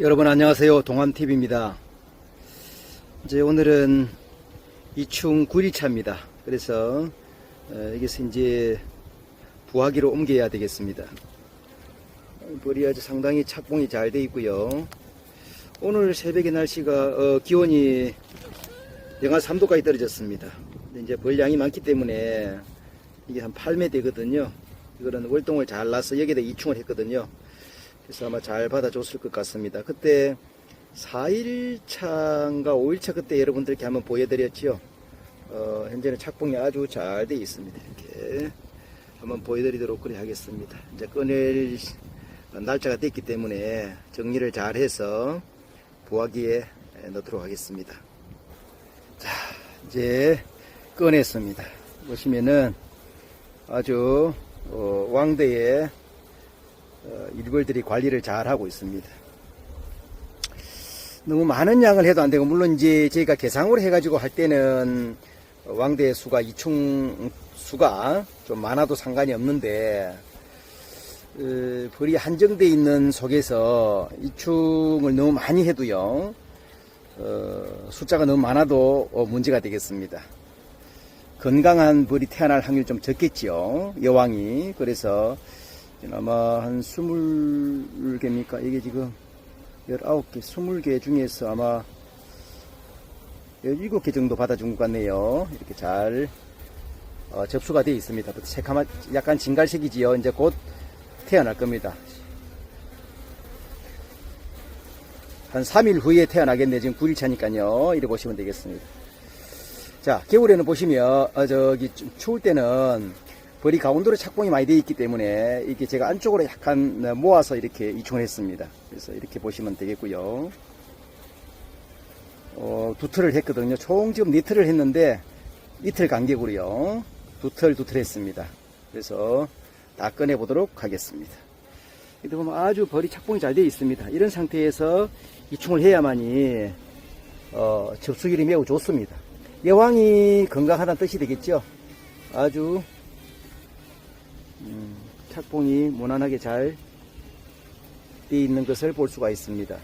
여러분 안녕하세요. 동암TV입니다. 이제 오늘은 이충 9일차입니다. 그래서 어, 여기서 이제 부화기로 옮겨야 되겠습니다. 벌이 아주 상당히 착봉이 잘 돼 있고요. 오늘 새벽에 날씨가 어, 기온이 영하 3도까지 떨어졌습니다. 이제 벌량이 많기 때문에 이게 한 8매 되거든요. 이거는 월동을 잘 놔서 여기다 이충을 했거든요 그래서 아마 잘 받아줬을 것 같습니다. 그때 4일차인가 5일차 그때 여러분들께 한번 보여드렸죠. 어, 현재는 착봉이 아주 잘 돼 있습니다. 이렇게 한번 보여드리도록 그래 하겠습니다. 이제 꺼낼 날짜가 됐기 때문에 정리를 잘 해서 부화기에 넣도록 하겠습니다. 자, 이제 꺼냈습니다. 보시면은 아주 어, 왕대의 어, 일벌들이 관리를 잘 하고 있습니다. 너무 많은 양을 해도 안 되고, 물론 이제 저희가 계상으로 해가지고 할 때는 왕대 수가, 이충 수가 좀 많아도 상관이 없는데, 어, 벌이 한정돼 있는 속에서 이충을 너무 많이 해도요, 어, 숫자가 너무 많아도 어, 문제가 되겠습니다. 건강한 벌이 태어날 확률이 좀 적겠지요, 여왕이. 그래서 아마 한 20개입니까? 이게 지금 19개, 20개 중에서 아마 17개 정도 받아준 것 같네요. 이렇게 잘 어, 접수가 되어 있습니다. 새카마, 약간 진갈색이지요. 이제 곧 태어날 겁니다. 한 3일 후에 태어나겠네. 지금 9일 차니까요. 이래 보시면 되겠습니다. 자, 겨울에는 보시면, 어, 저기, 좀 추울 때는 벌이 가운데로 착봉이 많이 되어 있기 때문에 이게 제가 안쪽으로 약간 모아서 이렇게 이충을 했습니다. 그래서 이렇게 보시면 되겠고요. 어, 두 틀을 했거든요. 총 지금 네 틀을 했는데 이틀 간격으로요. 두 틀, 두틀 했습니다. 그래서 다 꺼내 보도록 하겠습니다. 이렇게 보면 아주 벌이 착봉이 잘 되어 있습니다. 이런 상태에서 이충을 해야만이 어, 접수율이 매우 좋습니다. 여왕이 건강하다는 뜻이 되겠죠. 아주 음, 착봉이 무난하게 잘 되어 있는 것을 볼 수가 있습니다.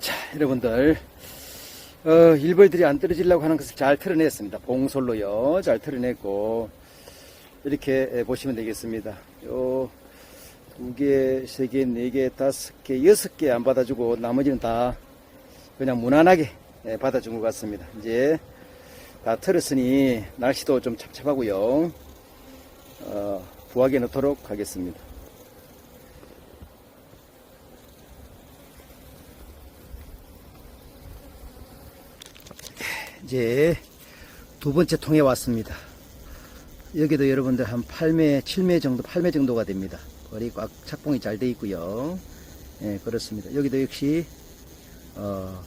자, 여러분들, 어, 일벌들이 안 떨어지려고 하는 것을 잘 털어냈습니다. 봉솔로요. 잘 털어냈고, 이렇게 보시면 되겠습니다. 요, 두 개, 세 개, 네 개, 다섯 개, 여섯 개 안 받아주고, 나머지는 다 그냥 무난하게 예, 받아준 것 같습니다. 이제 다 털었으니 날씨도 좀 찹찹하고요. 어, 부하게 넣도록 하겠습니다. 이제 두 번째 통에 왔습니다. 여기도 여러분들 한 8매, 7매 정도, 8매 정도가 됩니다. 거리 꽉 착봉이 잘 돼 있고요. 예, 그렇습니다. 여기도 역시 어,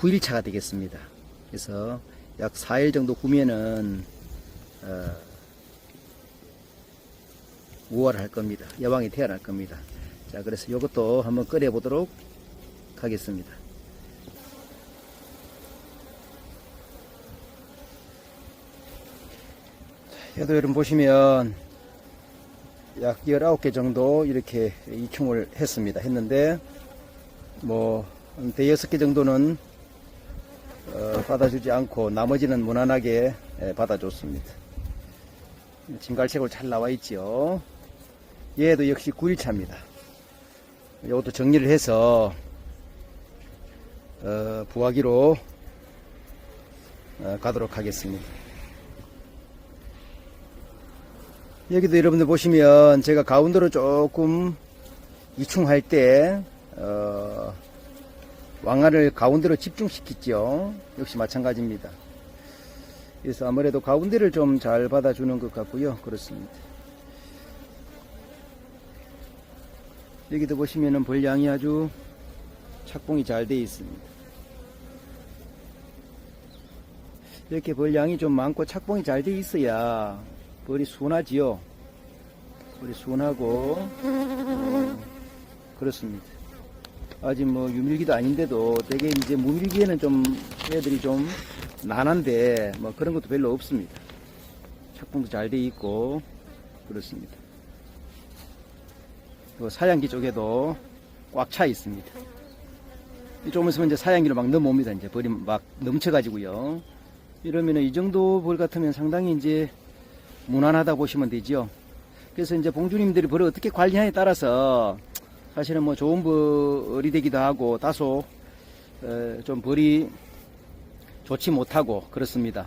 9일차가 되겠습니다. 그래서 약 4일 정도 후면은 어, 5월 할 겁니다. 여왕이 태어날 겁니다. 자, 그래서 이것도 한번 끓여 보도록 하겠습니다. 여도 여러분 보시면 약 19개 정도 이렇게 이충을 했습니다. 했는데 뭐 대여섯 개 정도는 어, 받아주지 않고 나머지는 무난하게 예, 받아줬습니다. 진갈색으로 잘 나와 있지요. 얘도 역시 9일차입니다. 이것도 정리를 해서 어, 부화기로 어, 가도록 하겠습니다. 여기도 여러분들 보시면 제가 가운데로 조금 이충할 때 어, 왕알을 가운데로 집중시켰죠. 역시 마찬가지입니다. 그래서 아무래도 가운데를 좀 잘 받아주는 것 같고요. 그렇습니다. 여기도 보시면은 벌량이 아주 착봉이 잘 되어 있습니다. 이렇게 벌량이 좀 많고 착봉이 잘 되어 있어야 벌이 순하지요. 벌이 순하고 어, 그렇습니다. 아직 뭐 유밀기도 아닌데도 되게 이제 무밀기에는 좀 애들이 좀 난한데 뭐 그런 것도 별로 없습니다. 착공도 잘 돼 있고 그렇습니다. 그 사양기 쪽에도 꽉 차 있습니다. 좀 있으면 이제 사양기로 막 넘어옵니다. 이제 벌이 막 넘쳐가지고요. 이러면은 이 정도 벌 같으면 상당히 이제 무난하다 보시면 되죠. 그래서 이제 봉주님들이 벌을 어떻게 관리하냐에 따라서 사실은 뭐 좋은 벌이 되기도 하고 다소 에, 좀 벌이 좋지 못하고 그렇습니다.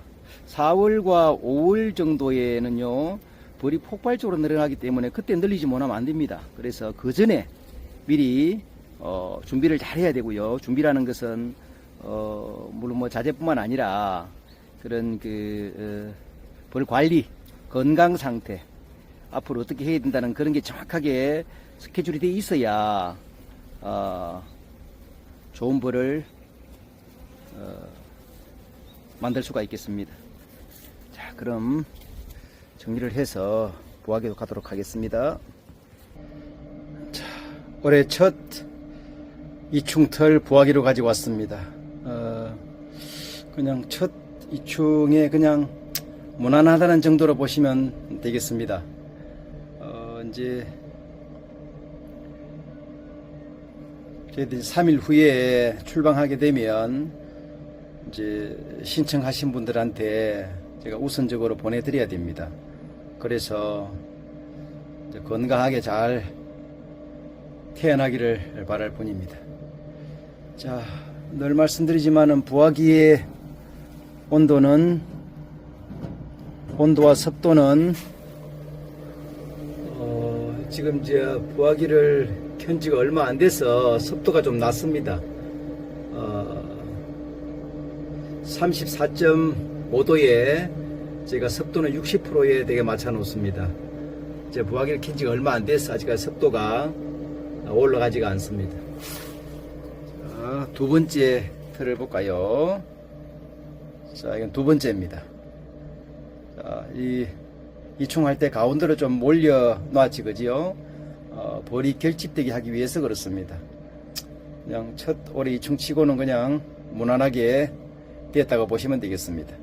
4월과 5월 정도에는요 벌이 폭발적으로 늘어나기 때문에 그때 늘리지 못하면 안 됩니다. 그래서 그 전에 미리 어, 준비를 잘 해야 되고요. 준비라는 것은 어, 물론 뭐 자재뿐만 아니라 그런 그 어, 벌 관리, 건강 상태 앞으로 어떻게 해야 된다는 그런 게 정확하게 스케줄이 돼 있어야 어, 좋은 벌을 어, 만들 수가 있겠습니다. 자, 그럼 정리를 해서 부하기도 가도록 하겠습니다. 자, 올해 첫 이충털 부하기로 가지고 왔습니다. 어, 그냥 첫 이충에 그냥 무난하다는 정도로 보시면 되겠습니다. 어, 이제 저희들이 3일 후에 출방하게 되면 이제 신청하신 분들한테 제가 우선적으로 보내드려야 됩니다. 그래서 이제 건강하게 잘 태어나기를 바랄 뿐입니다. 자, 늘 말씀드리지만은 부화기의 온도는 온도와 습도는 어, 지금 저 부화기를 켠 지가 얼마 안 돼서 습도가 좀 낮습니다. 어, 34.5도에 제가 습도는 60%에 되게 맞춰 놓습니다. 제 부화기를 켠 지가 얼마 안 돼서 아직까지 습도가 올라가지가 않습니다. 자, 두 번째 틀을 볼까요? 자, 이건 두 번째입니다. 자, 이, 이충할 때 가운데로 좀 몰려 놨지, 그지요? 어, 벌이 결집되게 하기 위해서 그렇습니다. 그냥 첫 올해 이충 치고는 그냥 무난하게 됐다고 보시면 되겠습니다.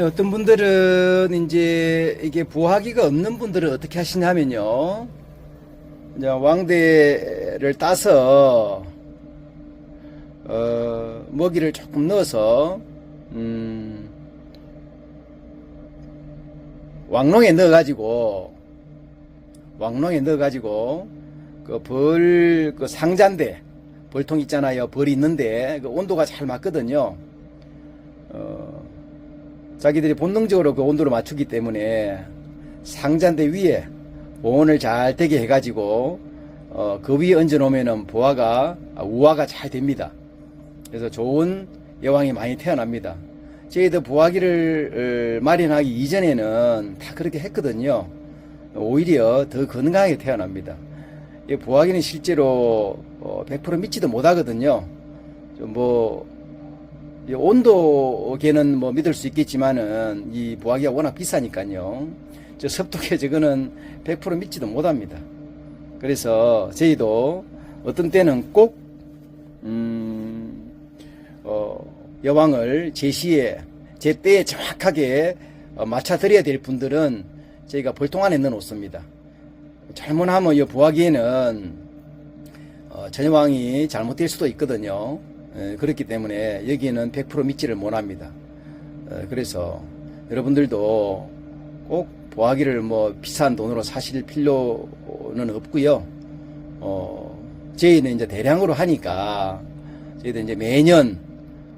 어떤 분들은 이제 이게 부화기가 없는 분들은 어떻게 하시냐면요. 이제 왕대를 따서 어, 먹이를 조금 넣어서 음, 왕롱에 넣어가지고 왕롱에 넣어가지고 그벌그 상자인데 벌통 있잖아요. 벌이 있는데 그 온도가 잘 맞거든요. 어, 자기들이 본능적으로 그 온도를 맞추기 때문에 상자인데 위에 보온을 잘 되게 해가지고 어, 그 위에 얹어 놓으면은 보화가 아, 우화가 잘 됩니다. 그래서 좋은 여왕이 많이 태어납니다. 저희도 어, 마련하기 이전에는 다 그렇게 했거든요. 오히려 더 건강하게 태어납니다. 이 부화기는 실제로 어, 100% 믿지도 못하거든요. 이 온도계는 뭐 믿을 수 있겠지만은 이 부화기가 워낙 비싸니까요. 저 습도계 저거는 100% 믿지도 못합니다. 그래서 저희도 어떤 때는 꼭, 음, 어, 여왕을 제시에, 제 때에 정확하게 어, 맞춰드려야 될 분들은 저희가 벌통 안에 넣어 놓습니다. 잘못하면 이 부화기에는 어, 전여왕이 잘못될 수도 있거든요. 에, 그렇기 때문에 여기에는 100% 믿지를 못합니다. 에, 그래서 여러분들도 꼭 보하기를 뭐 비싼 돈으로 사실 필요는 없고요. 어, 저희는 이제 대량으로 하니까 저희도 이제 매년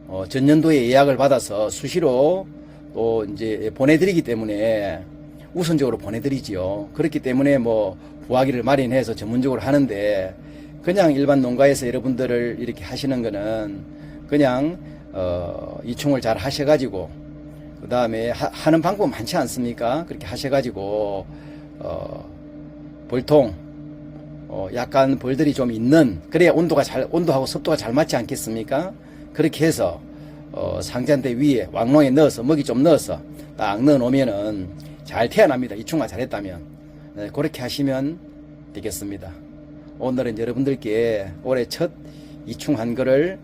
어, 전년도에 예약을 받아서 수시로 또 이제 보내드리기 때문에 우선적으로 보내드리지요. 그렇기 때문에 뭐 부화기를 마련해서 전문적으로 하는데 그냥 일반 농가에서 여러분들을 이렇게 하시는 거는 그냥 어, 이충을 잘 하셔가지고 그 다음에 하는 방법 많지 않습니까? 그렇게 하셔가지고 어, 벌통 어, 약간 벌들이 좀 있는 그래야 온도가 잘 온도하고 습도가 잘 맞지 않겠습니까? 그렇게 해서 어, 상자대 위에 왕롱에 넣어서 먹이 좀 넣어서 딱 넣어 놓으면은 잘 태어납니다. 이충만 잘했다면 네, 그렇게 하시면 되겠습니다. 오늘은 여러분들께 올해 첫 이충한 거를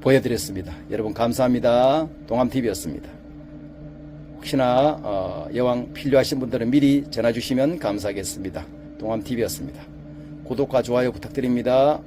보여드렸습니다. 여러분 감사합니다. 동암TV였습니다. 혹시나 어, 여왕 필요하신 분들은 미리 전화 주시면 감사하겠습니다. 동암TV였습니다. 구독과 좋아요 부탁드립니다.